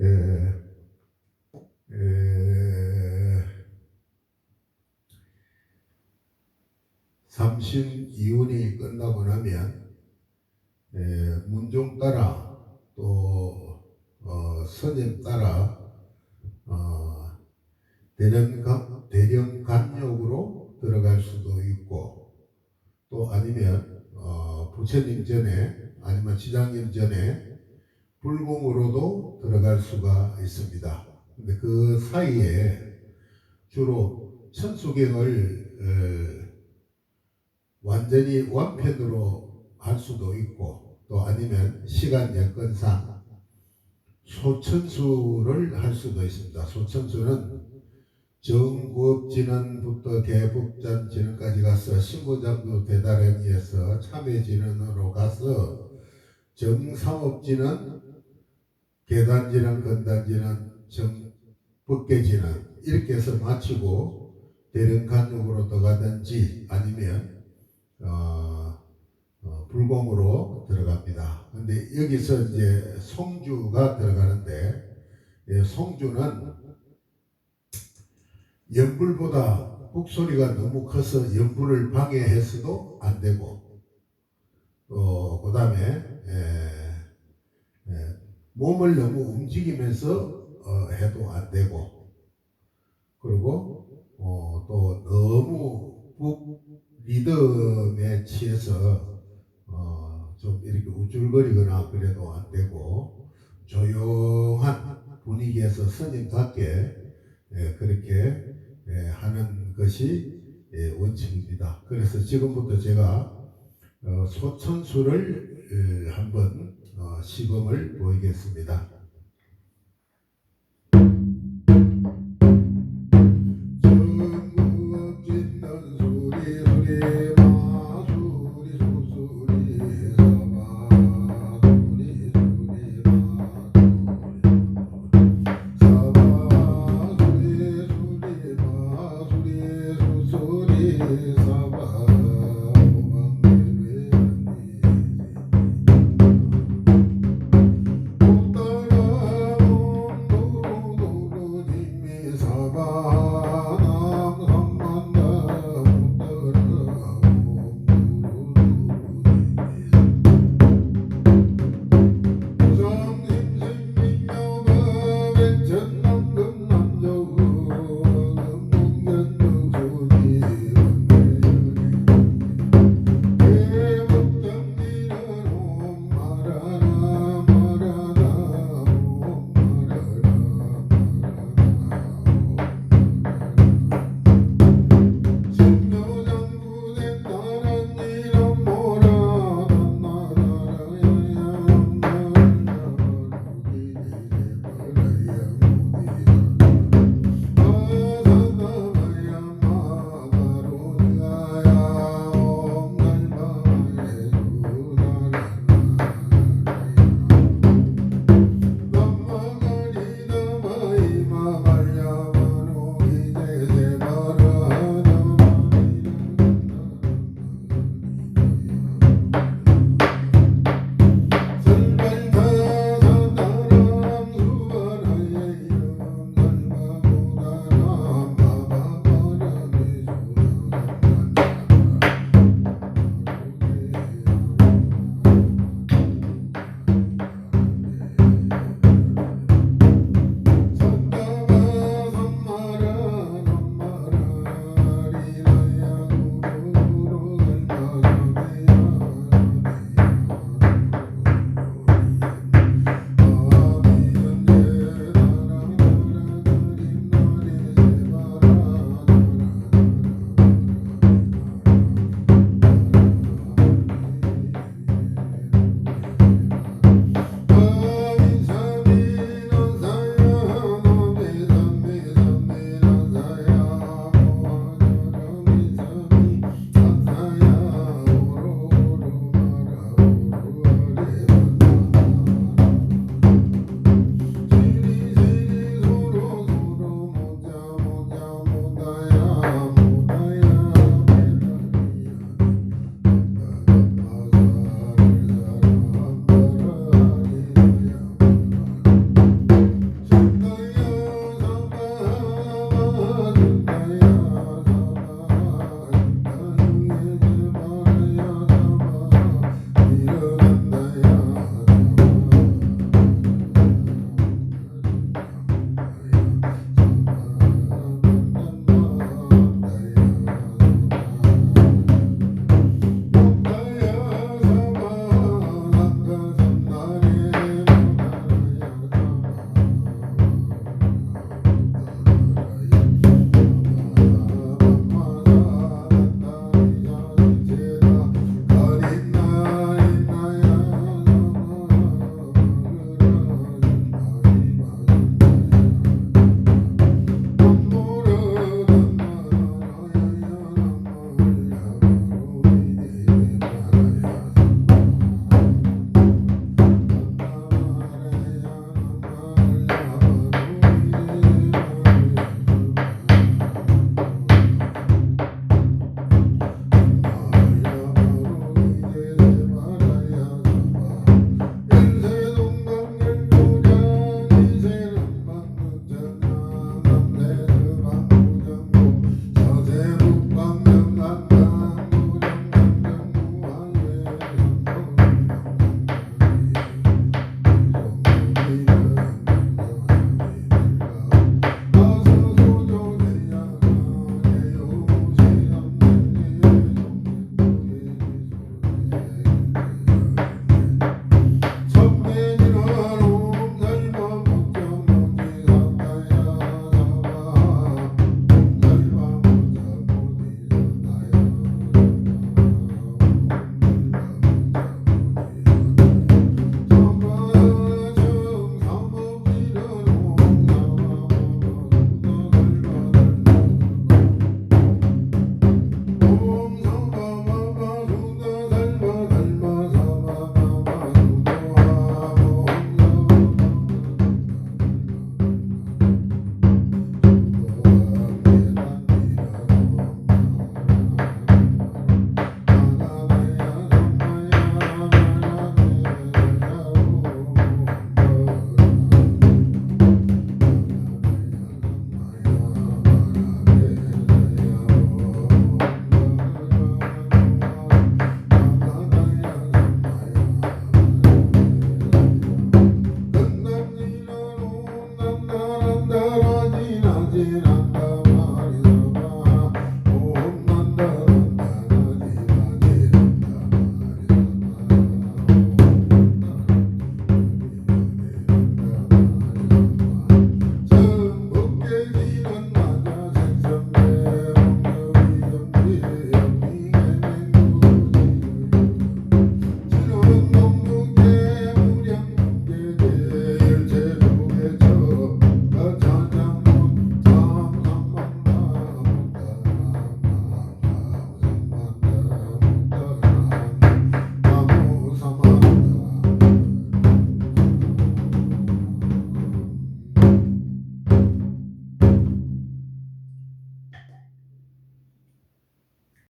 에, 에, 삼신 이혼이 끝나고 나면 에, 문종 따라 또 어, 선임 따라 어, 대령간 대령 간역으로 들어갈 수도 있고 또 아니면 어, 부처님 전에 아니면 지장님 전에 불공으로도 들어갈 수가 있습니다. 근데 그 사이에 주로 천수경을 어, 완전히 완편으로 할 수도 있고 또 아니면 시간 여건상 소천수를 할 수도 있습니다. 소천수는 정구업진원부터 대북잔진원까지 가서 신고장도 대단행위에서 참여진원으로 가서 정상업진원, 계단진원, 건단진원, 정법계진원 이렇게 해서 마치고 대령 간육으로 들어가든지 아니면 어, 어, 불공으로 들어갑니다. 근데 여기서 이제 송주가 들어가는데 예, 송주는 연불보다 북소리가 너무 커서 연불을 방해해서도 안 되고 또 그다음에 에, 에, 몸을 너무 움직이면서 어, 해도 안 되고 그리고 어, 또 너무 북 리듬에 취해서 어, 좀 이렇게 우쭐거리거나 그래도 안 되고 조용한 분위기에서 스님답게 예, 그렇게 예, 하는 것이 예, 원칙입니다. 그래서 지금부터 제가 어, 소천수를 에, 한번 어, 시범을 보이겠습니다.